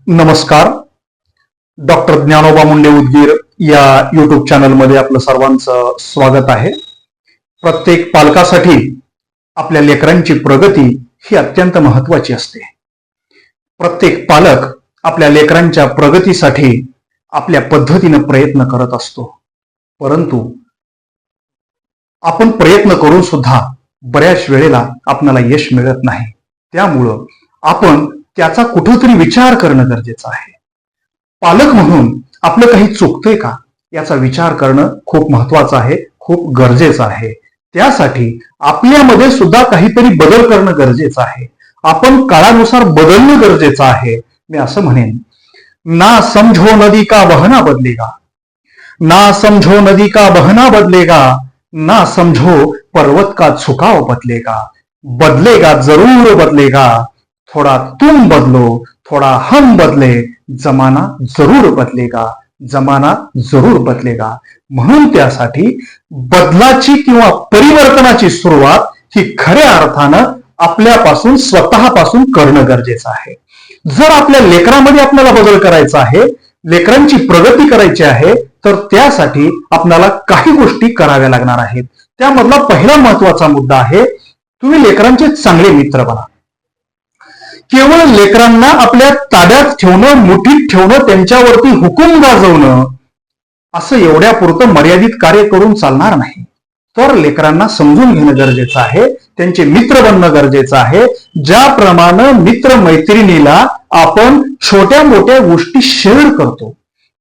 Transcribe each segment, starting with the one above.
नमस्कार. डॉक्टर ज्ञानोबा मुंडे उदगीर या युट्यूब चॅनलमध्ये आपलं सर्वांचं स्वागत आहे. प्रत्येक पालकासाठी आपल्या लेकरांची प्रगती ही अत्यंत महत्वाची असते. प्रत्येक पालक आपल्या लेकरांच्या प्रगतीसाठी आपल्या पद्धतीनं प्रयत्न करत असतो. परंतु आपण प्रयत्न करून सुद्धा बऱ्याच वेळेला आपल्याला यश मिळत नाही. त्यामुळं आपण त्याचा कुठंतरी विचार करणं गरजेचं आहे. पालक म्हणून आपलं काही चुकतंय का? याचा विचार करणं खूप महत्वाचं आहे खूप गरजेचं आहे. त्यासाठी आपल्यामध्ये सुद्धा काहीतरी बदल करणं गरजेचं आहे. आपण काळानुसार बदलणं गरजेचं आहे. मी असं म्हणेन. ना समझो नदी का बहना बदलेगा ना समझो नदी का बहना बदलेगा ना समझो पर्वत का झुकाव बदलेगा बदलेगा जरूर बदलेगा थोड़ा तुम बदलो थोड़ा हम बदले जमाना जरूर बदलेगा जमाना जरूर बदलेगा. म्हणून त्यासाठी बदलाची किंवा परिवर्तनाची सुरुवात ही खऱ्या अर्थानं आपल्यापासून स्वतःपासून करणं गरजेचं आहे. जर आपल्या लेकरामध्ये आपल्याला बदल करायचा आहे लेकरांची प्रगती करायची आहे तर त्यासाठी आपल्याला काही गोष्टी कराव्या लागणार आहेत. त्यामधला पहिला महत्त्वाचा मुद्दा आहे तुम्ही लेकरांचे चांगले मित्र बना. केवळ लेकरांना आपल्या ताब्यात ठेवणं मुठीत ठेवणं त्यांच्यावरती हुकूम गाजवणं असं एवढ्या पुरतं मर्यादित कार्य करून चालणार नाही. तर लेकरांना समजून घेणं गरजेचं आहे त्यांचे मित्र बनणं गरजेचं आहे. ज्याप्रमाणे मित्र मैत्रिणीला आपण छोट्या मोठ्या गोष्टी शेअर करतो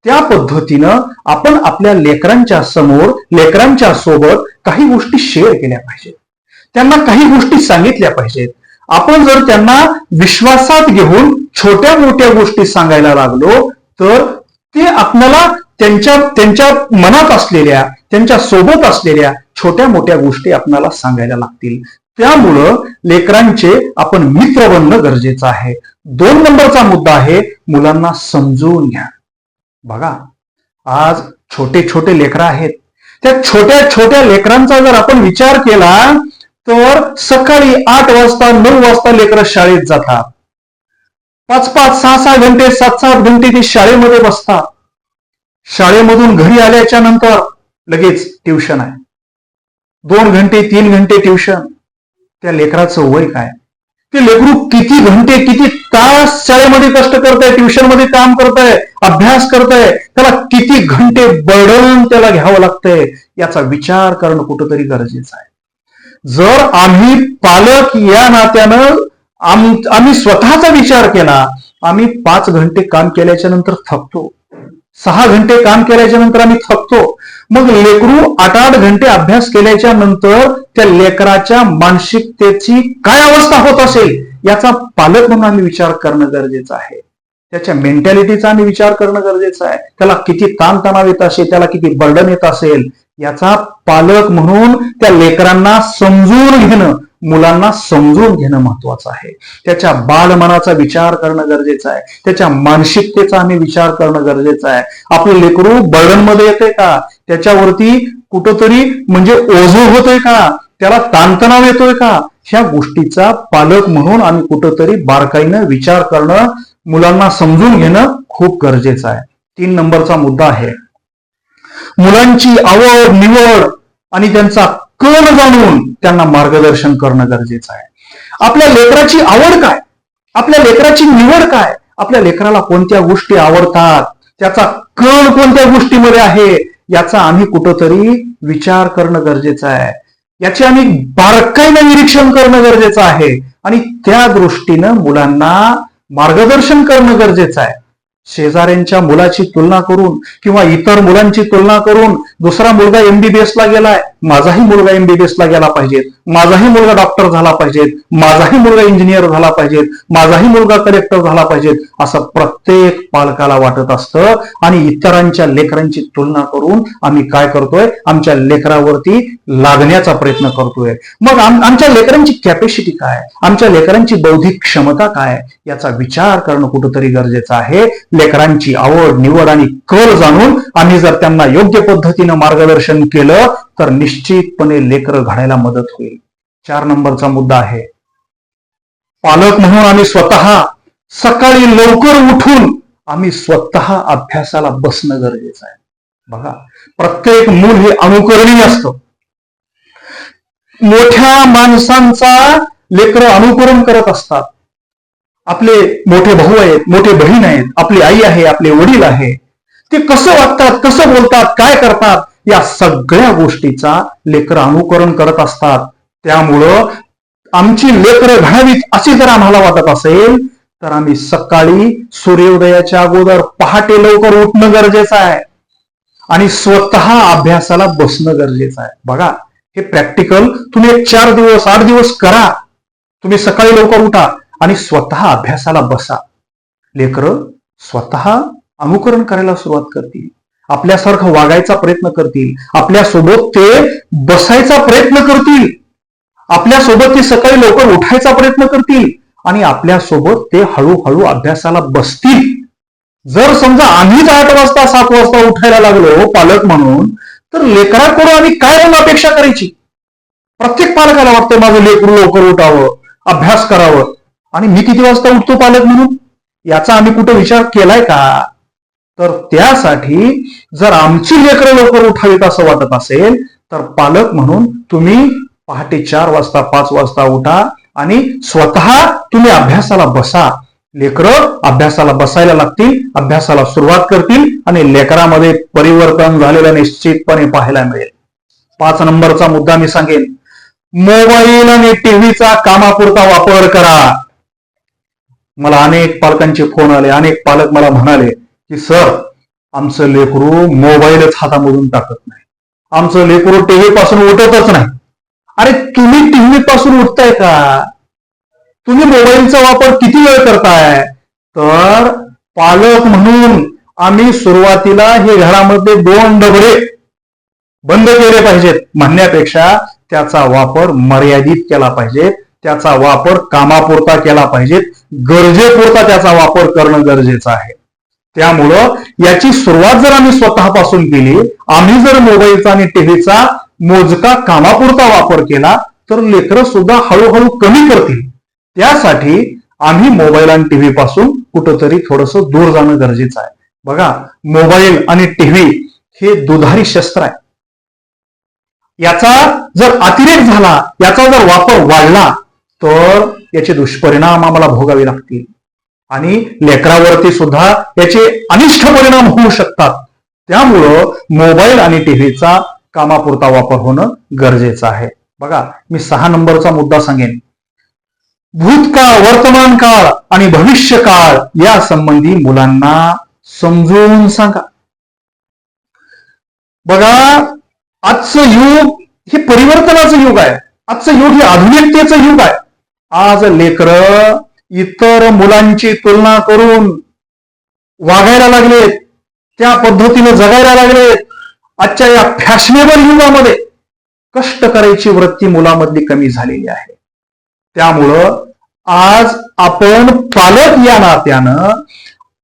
त्या पद्धतीनं आपण आपल्या लेकरांच्या समोर लेकरांच्या सोबत काही गोष्टी शेअर केल्या पाहिजेत. त्यांना काही गोष्टी सांगितल्या पाहिजेत. आपण जर त्यांना विश्वासात घेऊन छोट्या मोठ्या गोष्टी सांगायला लागलो तर ते आपल्याला त्यांच्या त्यांच्या मनात असलेल्या त्यांच्यासोबत असलेल्या छोट्या मोठ्या गोष्टी आपल्याला सांगायला लागतील. त्यामुळं लेकरांचे आपण मित्र बनणं गरजेचं आहे. दोन नंबरचा मुद्दा आहे मुलांना समजून घ्या. बघा आज छोटे छोटे लेकरं आहेत. त्या छोट्या छोट्या लेकरांचा जर आपण विचार केला तर सकाळी आठ वाजता नऊ वाजता लेकरं शाळेत जातात. पाच पाच सहा सहा घंटे सात सात घंटे ते शाळेमध्ये बसतात. शाळेमधून घरी आल्याच्यानंतर लगेच ट्युशन आहे. दोन घंटे तीन घंटे ट्युशन. त्या लेकराचं वय काय? ते लेकरू किती घंटे किती तास शाळेमध्ये कष्ट करत आहे ट्युशनमध्ये काम करत आहे अभ्यास करत आहे त्याला किती घंटे बर्डन त्याला घ्यावं लागतंय याचा विचार करणं कुठंतरी गरजेचं आहे. जर आम्ही पालक या नात्यानं आम्ही स्वतःचा विचार केला आम्ही पाच घंटे काम केल्याच्यानंतर थकतो. सहा घंटे काम केल्याच्यानंतर आम्ही थकतो. मग लेकरू आठ आठ घंटे अभ्यास केल्याच्यानंतर त्या लेकराच्या मानसिकतेची काय अवस्था होत असेल याचा पालक म्हणून आम्ही विचार करणं गरजेचं आहे. त्याच्या मेंटॅलिटीचा आम्ही विचार करणं गरजेचं आहे. त्याला किती ताणतणाव येत असेल त्याला किती बर्डन येत असेल याचा पालक म्हणून त्या लेकरांना समजून घेणं मुलांना समजून घेणं महत्वाचं आहे. त्याच्या बालमनाचा विचार करणं गरजेचं आहे. त्याच्या मानसिकतेचा आम्ही विचार करणं गरजेचं आहे. आपलं लेकरू बर्डनमध्ये येते का? त्याच्यावरती कुठंतरी म्हणजे ओझो होतोय का? त्याला ताणतणाव येतोय का? ह्या गोष्टीचा पालक म्हणून आम्ही कुठंतरी बारकाईनं विचार करणं मुलांना समजून घेणं खूप गरजेचं आहे. तीन नंबरचा मुद्दा आहे. मुलांची आवड निवड आणि त्यांचा कल जाणून त्यांना मार्गदर्शन करणं गरजेचं आहे. आपल्या लेकराची आवड काय? आपल्या लेकराची निवड काय? आपल्या लेकराला कोणत्या गोष्टी आवडतात? त्याचा कल कोणत्या गोष्टीमध्ये आहे? याचा आम्ही कुठंतरी विचार करणं गरजेचं आहे. याचे आम्ही बारकाईनं निरीक्षण करणं गरजेचं आहे. आणि त्या दृष्टीनं मुलांना मार्गदर्शन करणं गरजेचं आहे. शेजाऱ्यांच्या मुलाची तुलना करून किंवा इतर मुलांची तुलना करून दुसरा मुलगा एमबीबीएस ला गेलाय माझाही मुलगा एमबीबीएस ला गेला पाहिजे. माझाही मुलगा डॉक्टर झाला पाहिजे. माझाही मुलगा इंजिनियर झाला पाहिजे. माझाही मुलगा कलेक्टर झाला पाहिजे. असं प्रत्येक पालकाला वाटत असतं. आणि इतरांच्या लेकरांची तुलना करून आम्ही काय करतोय? आमच्या लेकरावरती लागण्याचा प्रयत्न करतोय. मग आमच्या लेकरांची कॅपॅसिटी काय? आमच्या लेकरांची बौद्धिक क्षमता काय? याचा विचार करणं कुठंतरी गरजेचं आहे. लेकरांची आवड निवड आणि कल जाणून आम्ही जर त्यांना योग्य पद्धतीनं मार्गदर्शन केलं तर निश्चितपणे लेकरं घडायला मदत होईल. चार नंबरचा मुद्दा आहे. पालक म्हणून आम्ही स्वतः सकाळी लवकर उठून आम्ही स्वतः अभ्यासाला बसणं गरजेचं आहे. बघा प्रत्येक मूल हे अनुकरणीय असतं. मोठ्या माणसांचा लेकर अनुकरण करत असतात. आपले मोठे भाऊ आहेत मोठे बहीण आहेत आपली आई आहे आपले वडील आहे. ते कसं वागतात कसं बोलतात काय करतात या सगळ्या गोष्टीचा लेकर अनुकरण करत असतात. त्यामुळं आमची लेकरं घडावीत अशी जर आम्हाला वाटत असेल तर आम्ही सकाळी सूर्योदयाच्या अगोदर पहाटे लवकर उठणं गरजेचं आहे. आणि स्वतः अभ्यासाला बसणं गरजेचं आहे. बघा हे प्रॅक्टिकल तुम्ही एक चार दिवस आठ दिवस करा. तुम्ही सकाळी लवकर उठा आणि स्वतः अभ्यासाला बसा. लेकर स्वतः अनुकरण करायला सुरुवात करतील. आपल्यासारखं वागायचा प्रयत्न करतील. आपल्यासोबत ते बसायचा प्रयत्न करतील. आपल्यासोबत ते सकाळी लवकर उठायचा प्रयत्न करतील. आणि आपल्यासोबत ते हळूहळू अभ्यासाला बसतील. जर समजा आम्हीच आठ वाजता सात वाजता उठायला लागलो हो, पालक म्हणून तर लेकराकडून आम्ही काय म्हणून अपेक्षा करायची? प्रत्येक पालकाला वाटतं माझं लेकरू लवकर उठावं अभ्यास करावं. आणि मी किती वाजता उठतो पालक म्हणून? याचा आम्ही कुठं विचार केलाय का? तर त्यासाठी जर आमची लेकरं लवकर उठावीत असं वाटत असेल तर पालक म्हणून तुम्ही पहाटे चार वाजता पाच वाजता उठा आणि स्वतः तुम्ही अभ्यासाला बसा. लेकरं अभ्यासाला बसायला लागतील अभ्यासाला सुरुवात करतील आणि लेकरामध्ये परिवर्तन झालेलं निश्चितपणे पाहायला मिळेल. पाच नंबरचा मुद्दा मी सांगेन. मोबाईल आणि टीव्हीचा कामापुरता वापर करा. मला अनेक पालकांचे फोन आले अनेक पालक मला म्हणाले की सर आमचं लेकरू मोबाईलच हातामधून टाकत नाही. आमचं लेकरू टीव्ही पासून उठतच नाही. अरे तुम्ही टीव्ही पासून उठताय का? तुम्ही मोबाईलचा वापर किती वेळ करताय? तर पालक म्हणून आम्ही सुरुवातीला हे घरामध्ये दोन डबडे बंद केले पाहिजेत. म्हणण्यापेक्षा त्याचा वापर मर्यादित केला पाहिजे. त्याचा वापर कामापुरता केला पाहिजे गरजेपुरता त्याचा वापर करणं गरजेचं आहे. त्यामुळं याची सुरुवात जर आम्ही स्वतःपासून केली आम्ही जर मोबाईलचा आणि टीव्हीचा मोजका कामापुरता वापर केला तर लेकरं सुद्धा हळूहळू कमी करतील. त्यासाठी आम्ही मोबाईल आणि टीव्ही पासून कुठंतरी थोडस दूर जाणं गरजेचं आहे. बघा मोबाईल आणि टीव्ही हे दुधारी शस्त्र आहे. याचा जर अतिरेक झाला याचा जर वापर वाढला तर याचे दुष्परिणाम आम्हाला भोगावे लागतील. आणि लेकरावरती सुद्धा याचे अनिष्ट परिणाम होऊ शकतात. त्यामुळं मोबाईल आणि टीव्हीचा कामापुरता वापर होणं गरजेचं आहे. बघा मी सहा नंबरचा मुद्दा सांगेन. भूतकाळ वर्तमान काळ आणि भविष्य काळ या संबंधी मुलांना समजून सांगा. बघा आजचं युग हे परिवर्तनाचं युग आहे. आजचं युग हे आधुनिकतेचं युग आहे. आज लेकर इतर मुलांची तुलना करून वागायला लागलेत त्या पद्धतीने जगायला लागलेत. आजच्या या फॅशनेबल युगामध्ये कष्ट करायची वृत्ती मुलामधली कमी झालेली आहे. त्यामुळं आज आपण पालक या नात्यानं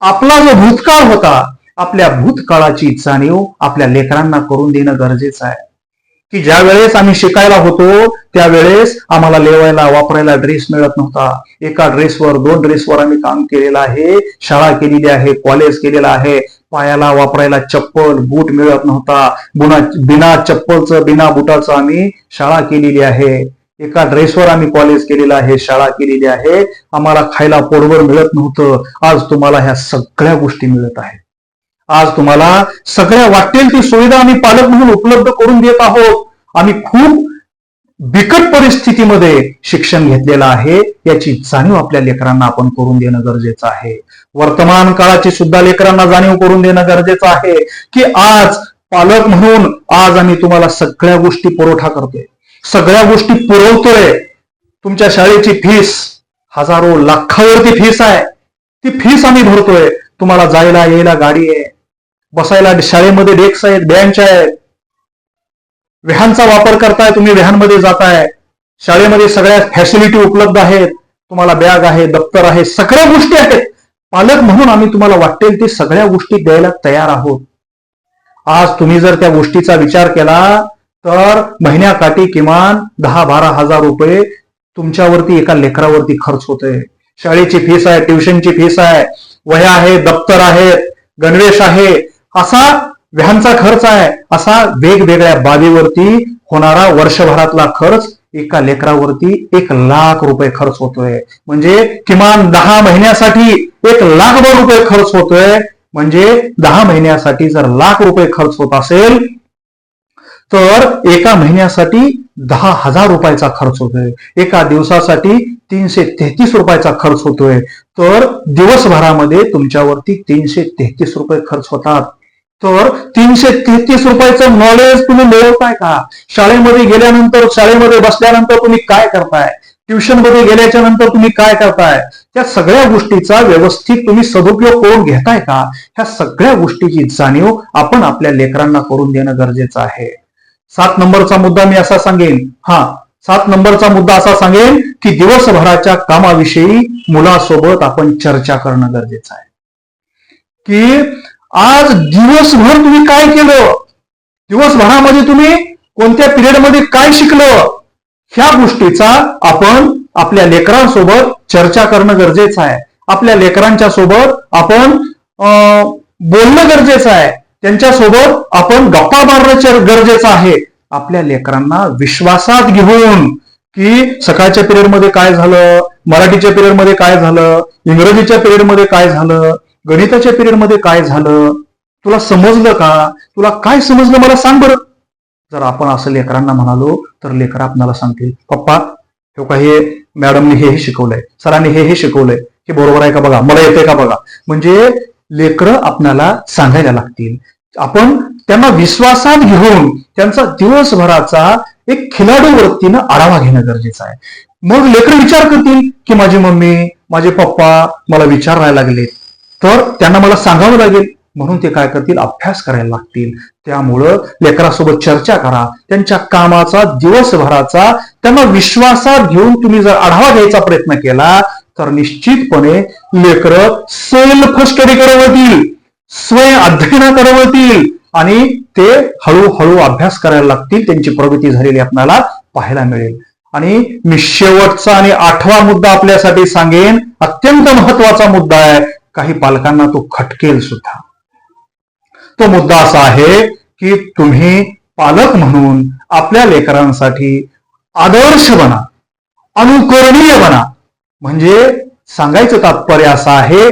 आपला जो भूतकाळ होता आपल्या भूतकाळाची जाणीव आपल्या लेकरांना करून देणं गरजेचं आहे. की ज्या वेळेस आम्ही शिकायला होतो त्यावेळेस आम्हाला लेवायला वापरायला ड्रेस मिळत नव्हता. एका ड्रेसवर दोन ड्रेसवर आम्ही काम केलेलं आहे. शाळा केलेली आहे कॉलेज केलेलं आहे. पायाला वापरायला चप्पल बूट मिळत नव्हता. बुना बिना चप्पलचं बिना बुटाचं आम्ही शाळा केलेली आहे. एका ड्रेसवर आम्ही कॉलेज केलेलं आहे शाळा केलेली आहे. आम्हाला खायला पोटभर मिळत नव्हतं. आज तुम्हाला ह्या सगळ्या गोष्टी मिळत आहेत. आज तुम्हाला सगळ्या वाटेल ती सुविधा आम्ही पालक म्हणून उपलब्ध करून देत आहोत. आम्ही खूप बिकट परिस्थितीमध्ये शिक्षण घेतलेलं आहे. याची जाणीव आपल्या लेकरांना आपण करून देणं गरजेचं आहे. वर्तमान काळाची सुद्धा लेकरांना जाणीव करून देणं गरजेचं आहे की आज पालक म्हणून आज आम्ही तुम्हाला सगळ्या गोष्टी पुरवठा करतोय. सगळ्या गोष्टी पुरवतोय. तुमच्या शाळेची फीस हजारो लाखावरती फीस आहे. ती फीस आम्ही भरतोय. तुम्हाला जायला यायला गाडी आहे. बसायला शाळेमध्ये डेक्स आहेत बँच आहेत. व्हॅनचा वापर करताय तुम्ही व्हॅनमध्ये जाताय. शाळेमध्ये सगळ्या फॅसिलिटी उपलब्ध आहेत. तुम्हाला बॅग आहे दप्तर आहे सगळ्या गोष्टी आहेत. पालक म्हणून आम्ही तुम्हाला वाटेल ते सगळ्या गोष्टी द्यायला तयार आहोत. आज तुम्ही जर त्या गोष्टीचा विचार केला तर महिन्याकाठी किमान दहा बारा हजार रुपये तुमच्यावरती एका लेकरावरती खर्च होतोय. शाळेची फीस आहे ट्युशनची फीस आहे. वह्या आहे दप्तर आहेत गणवेश आहे. असा व्हॅनचा खर्च आहे. असा वेगवेगळ्या बाबीवरती होणारा वर्षभरातला खर्च एका लेकरावरती एक लाख रुपये खर्च होतोय. म्हणजे किमान दहा महिन्यासाठी एक लाखभर रुपये खर्च होतोय. म्हणजे दहा महिन्यासाठी जर लाख रुपये खर्च होत असेल तर एका महिन्यासाठी दहा हजार रुपयाचा खर्च होतोय. एका दिवसासाठी तीनशे तेहतीस रुपयाचा खर्च होतोय. तर दिवसभरामध्ये तुमच्यावरती तीनशे तेहतीस रुपये खर्च होतात. तर तीनशे तेहतीस रुपयाचं नॉलेज तुम्ही मिळवताय का? शाळेमध्ये गेल्यानंतर शाळेमध्ये बसल्यानंतर तुम्ही काय करताय? ट्युशनमध्ये गेल्याच्यानंतर तुम्ही काय करताय? त्या सगळ्या गोष्टीचा व्यवस्थित तुम्ही सदुपयोग करून घेताय का? ह्या सगळ्या गोष्टीची जाणीव आपण आपल्या लेकरांना करून देणं गरजेचं आहे. सात नंबरचा मुद्दा मी असा सांगेन. हा सात नंबरचा मुद्दा असा सांगेन की दिवसभराच्या कामाविषयी मुलासोबत आपण चर्चा करणं गरजेचं आहे. की आज दिवसभर तुम्ही काय केलं? दिवसभरामध्ये तुम्ही कोणत्या पिरियडमध्ये काय शिकलं? ह्या गोष्टीचा आपण आपल्या लेकरांसोबत चर्चा करणं गरजेचं आहे. आपल्या लेकरांच्या सोबत आपण बोलणं गरजेचं आहे. त्यांच्यासोबत आपण गप्पा मारणं गरजेचं आहे. आपल्या लेकरांना विश्वासात घेऊन की सकाळच्या पिरियडमध्ये काय झालं मराठीच्या पिरियडमध्ये काय झालं इंग्रजीच्या पिरियडमध्ये काय झालं गणिताच्या पिरियडमध्ये काय झालं? तुला समजलं का? तुला काय समजलं? मला सांग बरं. जर आपण असं लेकरांना म्हणालो तर लेकर आपणाला सांगतील पप्पा हे का हे मॅडमने हे हे शिकवलंय? सरांनी हे हे शिकवलंय? हे बरोबर आहे का बघा? मला येतंय का बघा? म्हणजे लेकरं आपल्याला सांगायला लागतील. आपण त्यांना विश्वासात घेऊन त्यांचा दिवसभराचा एक खिलाडू वृत्तीनं आढावा घेणं गरजेचं आहे. मग लेकर विचार करतील की माझी मम्मी माझे पप्पा मला विचारायला लागले तर त्यांना मला सांगावं लागेल. म्हणून ते काय करतील? अभ्यास करायला लागतील. त्यामुळं लेकरासोबत चर्चा करा. त्यांच्या कामाचा दिवसभराचा त्यांना विश्वासात घेऊन तुम्ही जर आढावा घ्यायचा प्रयत्न केला तर निश्चितपणे लेकर सेल्फ स्टडीकडे वळतील स्वयं अध्ययनाकडे वळतील आणि ते हळूहळू अभ्यास करायला लागतील. त्यांची प्रगती झालेली आपल्याला पाहायला मिळेल. आणि मी शेवटचा आणि आठवा मुद्दा आपल्यासाठी सांगेन. अत्यंत महत्त्वाचा मुद्दा आहे. काही पालकांना तो खटकेल सुद्धा. तो मुद्दा असा आहे की तुम्ही पालक म्हणून आपल्या लेकरांसाठी आदर्श बना अनुकरणीय बना. म्हणजे सांगायचं तात्पर्य असं आहे